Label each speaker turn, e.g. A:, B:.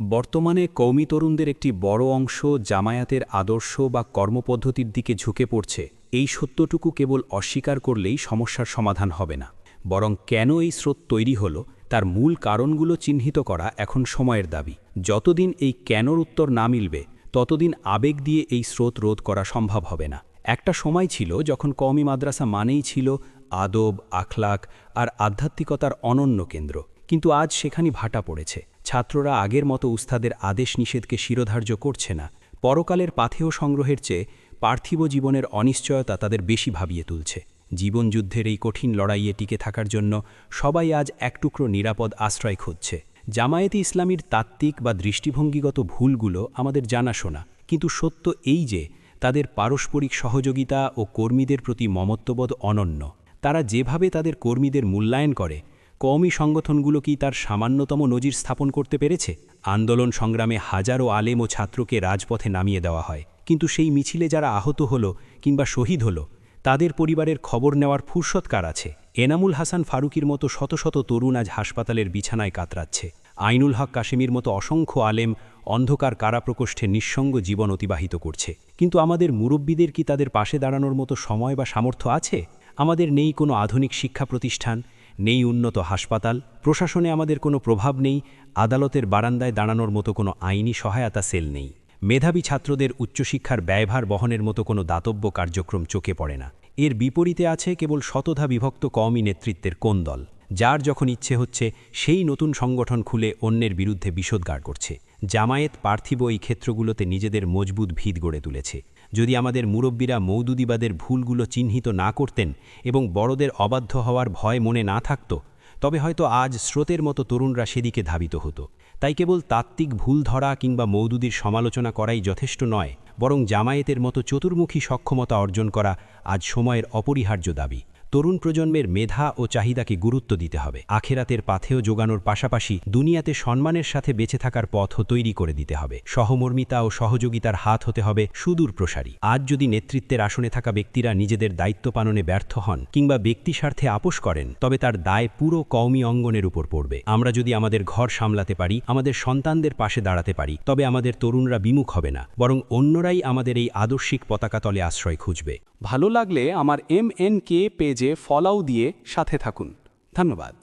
A: বর্তমানে কৌমি তরুণদের একটি বড় অংশ জামায়াতের আদর্শ বা কর্মপদ্ধতির দিকে ঝুঁকে পড়ছে। এই সত্যটুকু কেবল অস্বীকার করলেই সমস্যার সমাধান হবে না। বরং কেন এই স্রোত তৈরি হল, তার মূল কারণগুলো চিহ্নিত করা এখন সময়ের দাবি। যতদিন এই কেনর উত্তর না মিলবে, ততদিন আবেগ দিয়ে এই স্রোত রোধ করা সম্ভব হবে না। একটা সময় ছিল যখন কওমি মাদ্রাসা মানেই ছিল আদব আখলাক আর আধ্যাত্মিকতার অনন্য কেন্দ্র। কিন্তু আজ সেখানে ভাটা পড়েছে। ছাত্ররা আগের মতো উস্তাদের আদেশ নিষেধকে শিরোধার্য করছে না। পরকালের পাথেয় সংগ্রহের চেয়ে পার্থিব জীবনের অনিশ্চয়তা তাদের বেশি ভাবিয়ে তুলছে। জীবনযুদ্ধের এই কঠিন লড়াইয়ে টিকে থাকার জন্য সবাই আজ এক টুকরো নিরাপদ আশ্রয় খুঁজছে। জামায়াতে ইসলামীর তাত্ত্বিক বা দৃষ্টিভঙ্গিগত ভুলগুলো আমাদের জানাশোনা। কিন্তু সত্য এই যে, তাদের পারস্পরিক সহযোগিতা ও কর্মীদের প্রতি মমত্ববোধ অনন্য। তারা যেভাবে তাদের কর্মীদের মূল্যায়ন করে কওমি সংগঠনগুলো কি তার সামান্যতম নজির স্থাপন করতে পেরেছে? আন্দোলন সংগ্রামে হাজারো আলেম ও ছাত্রকে রাজপথে নামিয়ে দেওয়া হয়। কিন্তু সেই মিছিলে যারা আহত হলো কিংবা শহীদ হলো, তাদের পরিবারের খবর নেওয়ার ফুরসৎকার আছে? এনামুল হাসান ফারুকির মতো শত শত তরুণ আজ হাসপাতালের বিছানায় কাতরাচ্ছে। আইনুল হক কাশেমির মতো অসংখ্য আলেম অন্ধকার কারাপ্রকোষ্ঠে নিঃসঙ্গ জীবন অতিবাহিত করছে। কিন্তু আমাদের মুরব্বীদের কি তাদের পাশে দাঁড়ানোর মতো সময় বা সামর্থ্য আছে? আমাদের নেই কোনো আধুনিক শিক্ষা প্রতিষ্ঠান নেই উন্নত হাসপাতাল, প্রশাসনে আমাদের কোনো প্রভাব নেই, আদালতের বারান্দায় দাঁড়ানোর মতো কোনো আইনি সহায়তা সেল নেই। মেধাবী ছাত্রদের উচ্চশিক্ষার ব্যয়ভার বহনের মতো কোনো দাতব্য কার্যক্রম চোখে পড়ে না। এর বিপরীতে আছে কেবল শতধা বিভক্ত কওমি নেতৃত্বের কোন দল, যার যখন ইচ্ছে হচ্ছে সেই নতুন সংগঠন খুলে অন্যের বিরুদ্ধে বিষোদ্গার করছে। জামায়েত পার্থিব এই ক্ষেত্রগুলোতে নিজেদের মজবুত ভিত গড়ে তুলেছে। যদি আমাদের মুরব্বীরা মৌদুদিবাদের ভুলগুলো চিহ্নিত না করতেন এবং বড়দের অবাধ্য হওয়ার ভয় মনে না থাকত, তবে হয়তো আজ স্রোতের মতো তরুণরা সেদিকে ধাবিত হতো। তাই কেবল তাত্ত্বিক ভুল ধরা কিংবা মৌদুদির সমালোচনা করাই যথেষ্ট নয়, বরং জামায়েতের মতো চতুর্মুখী সক্ষমতা অর্জন করা আজ সময়ের অপরিহার্য দাবি। তরুণ প্রজন্মের মেধা ও চাহিদাকে গুরুত্ব দিতে হবে। আখেরাতের পাথেও যোগানোর পাশাপাশি দুনিয়াতে সম্মানের সাথে বেঁচে থাকার পথও তৈরি করে দিতে হবে। সহমর্মিতা ও সহযোগিতার হাত হতে হবে সুদূর প্রসারী। আজ যদি নেতৃত্বের আসনে থাকা ব্যক্তিরা নিজেদের দায়িত্ব পালনে ব্যর্থ হন কিংবা ব্যক্তি স্বার্থে আপোষ করেন, তবে তার দায় পুরো কওমি অঙ্গনের উপর পড়বে। আমরা যদি আমাদের ঘর সামলাতে পারি, আমাদের সন্তানদের পাশে দাঁড়াতে পারি, তবে আমাদের তরুণরা বিমুখ হবে না, বরং অন্যরাই আমাদের এই আদর্শিক পতাকা তলে আশ্রয় খুঁজবে।
B: ভালো লাগলে আমার এম এন কে পেজে ফলাও দিয়ে সাথে থাকুন। ধন্যবাদ।